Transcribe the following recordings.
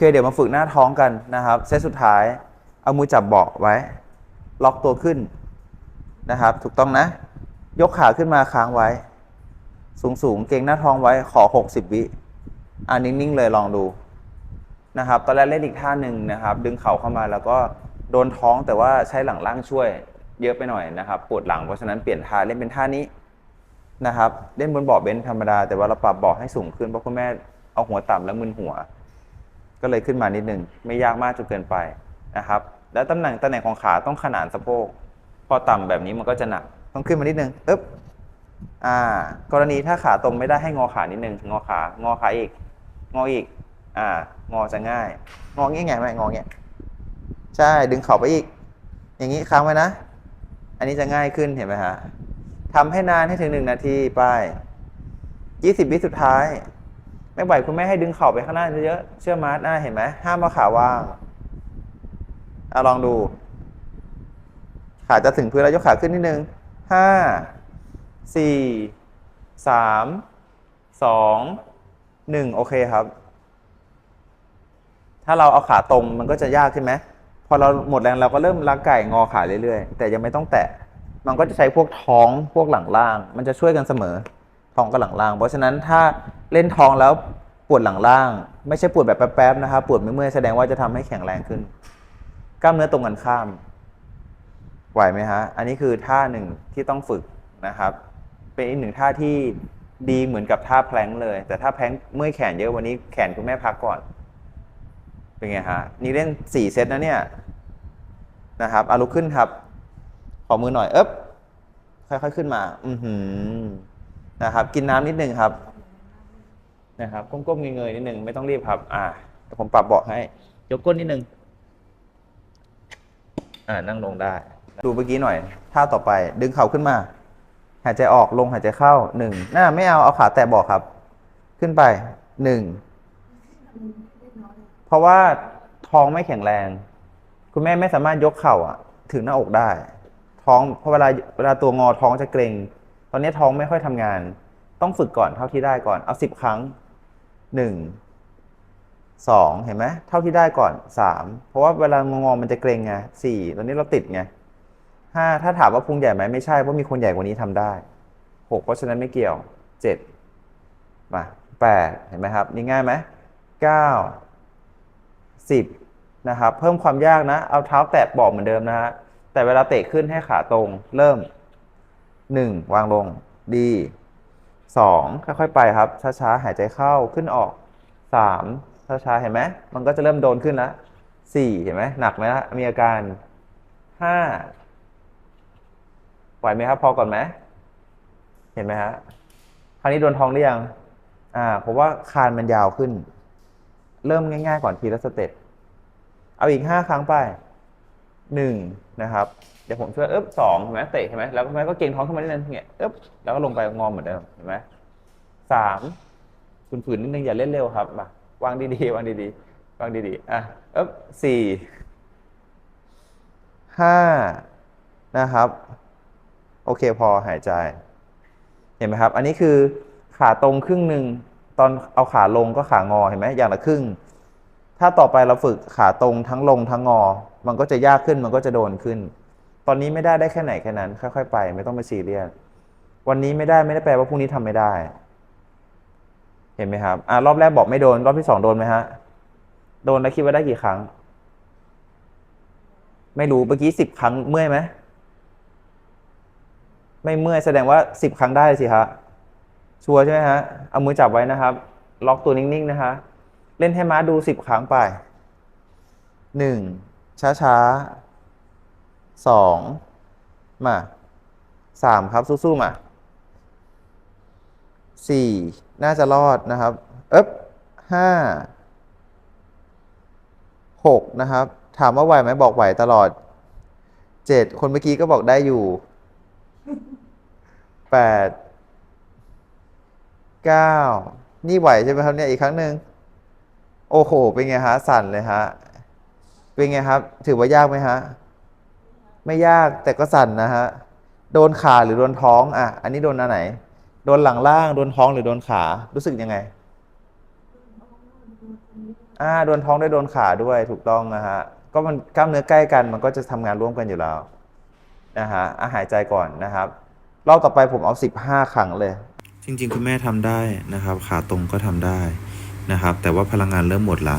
เคเดี๋ยวมาฝึกหน้าท้องกันนะครับ เซตสุดท้าย เอามือจับเบาะไว้ ล็อกตัวขึ้นนะครับ ถูกต้องนะ ยกขาขึ้นมาค้างไว้ สูงสูงๆเกงหน้าท้องไว้ขอ 60 วิอ่านิ่งๆเลยลองดูนะครับ ตอนแรกเล่นอีกท่าหนึ่งนะครับ ดึงเข่าเข้ามาแล้วก็โดนท้องแต่ว่าใช้หลังล่างช่วย เยอะไปหน่อยนะครับปวดหลังเพราะฉะนั้นเปลี่ยนท่าเล่นเป็นท่านี้นะครับ เล่นบนเบาะเบนธรรมดา แต่ว่าเราปรับเบาะให้สูงขึ้นเพราะคุณแม่เอาหัวต่ำแล้วมึนหัว ก็เลยขึ้นมานิดนึงไม่ยากมากจนเกินไปนะครับ แล้วตำแหน่งตำแหน่งของขาต้องขนานสะโพก พอต่ำแบบนี้มันก็จะหนัก ต้องขึ้นมานิดนึงอึ๊บอ่ากรณีถ้าขาตรงไม่ได้ให้งอขานิดนึงงอขางอขาอีก งออีกอ่างอจะง่าย งองี้ไงไหมงอเงี้ยใช่ดึงเข่าไปอีก อย่างนี้ค้างไว้นะ อันนี้จะง่ายขึ้นเห็นไหมฮะทำให้นานให้ถึงหนึ่งนาทีไปยี่สิบวิสุดท้าย ไม่ไหวคุณแม่ให้ดึงเข่าไปข้างหน้าเยอะๆเชื่อมาร์ทหน้าเห็นไหมห้ามเอาขาว่างเอาลองดู ขาจะถึงพื้นแล้วยกขาขึ้นนิดนึงห้าสี่สามสองหนึ่งโอเคครับ ถ้าเราเอาขาตรงมันก็จะยากใช่ไหมพอเราหมดแรงเราก็เริ่มลักไก่งอขาเรื่อยๆ แต่ยังไม่ต้องแตะ มันก็จะใช้พวกท้องพวกหลังล่าง มันจะช่วยกันเสมอ ท้องกับหลังล่าง เพราะฉะนั้นถ้าเล่นท้องแล้วปวดหลังล่าง ไม่ใช่ปวดแบบแป๊บๆนะครับปวดเมื่อยๆแสดงว่าจะทำให้แข็งแรงขึ้น กล้ามเนื้อตรงกันข้ามไหวไหมฮะอันนี้คือท่าหนึ่งที่ต้องฝึกนะครับ เป็นอีกหนึ่งท่าที่ดีเหมือนกับท่าแพลงเลย แต่ถ้าแพลงเมื่อยแขนเยอะวันนี้แขนคุณแม่พักก่อน เป็นไงฮะนี่เล่นสี่เซตนะเนี่ยนะครับเอาลุกขึ้นครับ ขอมือหน่อยเอ๊บค่อยๆขึ้นมา อือหือ นะครับ กินน้ำนิดนึงครับ นะครับ ก้มๆเงยๆนิดนึงไม่ต้องรีบครับ อ่าเดี๋ยวผมปรับเบาะให้ ยกก้นนิดนึง อ่านั่งลงได้ ดูเมื่อกี้หน่อยท่าต่อไป ดึงเข่าขึ้นมา หายใจออกลงหายใจเข้าหนึ่งน่าไม่เอาเอาขาแตะเบาะครับ ขึ้นไปหนึ่งเพราะว่าท้องไม่แข็งแรง คุณแม่ไม่สามารถยกเข่าอะถึงหน้าอกได้ ท้องเพราะเวลาเวลาตัวงอท้องจะเกร็ง ตอนนี้ท้องไม่ค่อยทำงาน ต้องฝึกก่อนเท่าที่ได้ก่อน เอาสิบครั้งหนึ่งสองเห็นไหมเท่าที่ได้ก่อนสามเพราะว่าเวลางองมันจะเกรงไงสี่ตอนนี้เราติดไงห้าถ้าถามว่าพุงใหญ่ไหมไม่ใช่เพราะมีคนใหญ่กว่านี้ทำได้หกเพราะฉะนั้นไม่เกี่ยวเจ็ดมาแปดเห็นไหมครับ นี่ง่ายไหมเก้าสิบนะครับ เพิ่มความยากนะ เอาเท้าแตะบอกเหมือนเดิมนะฮะแต่เวลาเตะขึ้นให้ขาตรงเริ่ม หนึ่งวางลงดีสองค่อยๆไปครับ ช้าๆ หายใจเข้าขึ้นออกสามช้าๆ เห็นไหม มันก็จะเริ่มโดนขึ้นแล้วสี่เห็นไหม หนักไหมละมีอาการห้าไหวไหมครับ พอก่อนไหม เห็นไหมฮะ คราวนี้โดนท้องหรือยัง อ่า เพราะว่าคานมันยาวขึ้น เริ่มง่ายๆ ก่อนทีละสเต็ป เอาอีกห้าครั้งไป หนึ่งนะครับ เดี๋ยวผมช่วยเอ๊บสองเห็นไหมเตะเห็นไหมแล้วก็แม่ก็เก่งท้องขึ้นมานิดนึงเงี้ยเอ๊บแล้วก็ลงไปงอมเหมือนเดิมเห็นไหมสามฝืนๆนิดนึงอย่าเล่นเร็วครับมาวางดีๆวางดีๆวางดีๆอะเอ๊บสี่ห้านะครับ โอเคพอหายใจ เห็นไหมครับ อันนี้คือขาตรงครึ่งหนึ่งตอนเอาขาลงก็ขางอเห็นไหมอย่างละครึ่ง ถ้าต่อไปเราฝึกขาตรงทั้งลงทั้งงอ มันก็จะยากขึ้นมันก็จะโดนขึ้น ตอนนี้ไม่ได้ได้แค่ไหนแค่นั้น ค่อยๆไป ไม่ต้องไปซีเรียสวันนี้ไม่ได้ไม่ได้แปลว่าพรุ่งนี้ทำไม่ได้ เห็นไหมครับอ่ารอบแรกบอกไม่โดน รอบที่สองโดนไหมฮะ โดนแล้วคิดว่าได้กี่ครั้ง ไม่รู้เมื่อกี้สิบครั้งเมื่อยไหมไม่เมื่อยแสดงว่าสิบครั้งได้สิฮะชัวร์ใช่ไหมฮะ เอามือจับไว้นะครับ ล็อกตัวนิ่งๆ นะคะ เล่นให้ม้าดูสิบครั้งไปหนึ่ง ช้าๆสองมาสามครับสู้ๆมาสี่น่าจะรอดนะครับเอ๊บห้าหกนะครับ ถามว่าไหวไหมบอกไหวตลอดเจ็ดคนเมื่อกี้ก็บอกได้อยู่แปดเก้านี่ไหวใช่ไหมครับเนี่ยอีกครั้งหนึ่งโอ้โห เป็นไงฮะ สั่นเลยฮะ เป็นไงครับ ถือว่ายากไหมฮะ ไม่ยากแต่ก็สั่นนะฮะ โดนขาหรือโดนท้องอะ อันนี้โดนอันไหน โดนหลังล่าง โดนท้องหรือโดนขา รู้สึกยังไง อ่า โดนท้องด้วยโดนขาด้วยถูกต้องนะฮะ ก็มันกล้ามเนื้อใกล้กัน มันก็จะทำงานร่วมกันอยู่แล้วนะฮะอะหายใจก่อนนะครับ รอบต่อไปผมเอา 15 ครั้งเลย จริง ๆ คุณแม่ทำได้นะครับ ขาตรงก็ทำได้นะครับ แต่ว่าพลังงานเริ่มหมดละ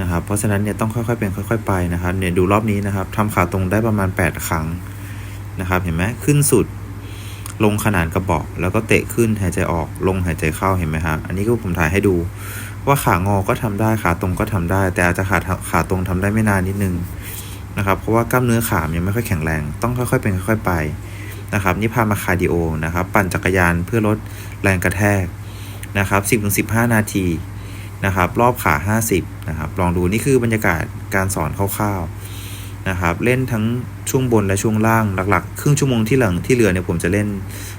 นะครับ เพราะฉะนั้นเนี่ยต้องค่อยๆเป็นค่อย ๆ ไปนะครับเนี่ยดูรอบนี้นะครับทำขาตรงได้ประมาณ 8 ครั้งนะครับ เห็นไหมขึ้นสุด ลงขนานกระบอก แล้วก็เตะขึ้นหายใจออก ลงหายใจเข้าเห็นไหมครับอันนี้ก็ผมถ่ายให้ดู ว่าขางอก็ทำได้ขาตรงก็ทำได้ แต่อาจจะขาขาตรงทำได้ไม่นานนิดนึงนะครับ เพราะว่ากล้ามเนื้อขามยังไม่ค่อยแข็งแรง ต้องค่อยๆเป็นค่อย ๆ ไปนะครับนี่พามาคาร์ดิโอนะครับ ปั่นจักรยานเพื่อลดแรงกระแทกนะครับ 10-15 นาที นะครับ รอบขา 50 นะครับ ลองดูนี่คือบรรยากาศการสอนคร่าวๆนะครับ เล่นทั้งช่วงบนและช่วงล่างหลักๆ ครึ่งชั่วโมงที่หลังที่เหลือเนี่ยผมจะเล่น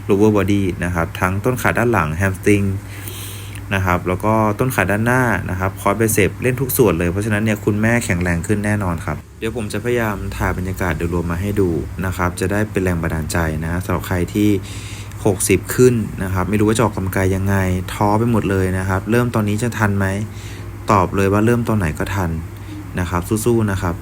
lower body นะครับ ทั้งต้นขาด้านหลัง hamstring นะครับ แล้วก็ต้นขาด้านหน้านะครับคอร์สเบเซปเล่นทุกส่วนเลย เพราะฉะนั้นเนี่ยคุณแม่แข็งแรงขึ้นแน่นอนครับ เดี๋ยวผมจะพยายามถ่ายบรรยากาศโดยรวมมาให้ดูนะครับ จะได้เป็นแรงบันดาลใจนะสำหรับใครที่ 60 ขึ้นนะครับ ไม่รู้ว่าจะออกกำลังกายยังไง ท้อไปหมดเลยนะครับ เริ่มตอนนี้จะทันไหม ตอบเลยว่าเริ่มตอนไหนก็ทันนะครับ สู้ๆนะครับ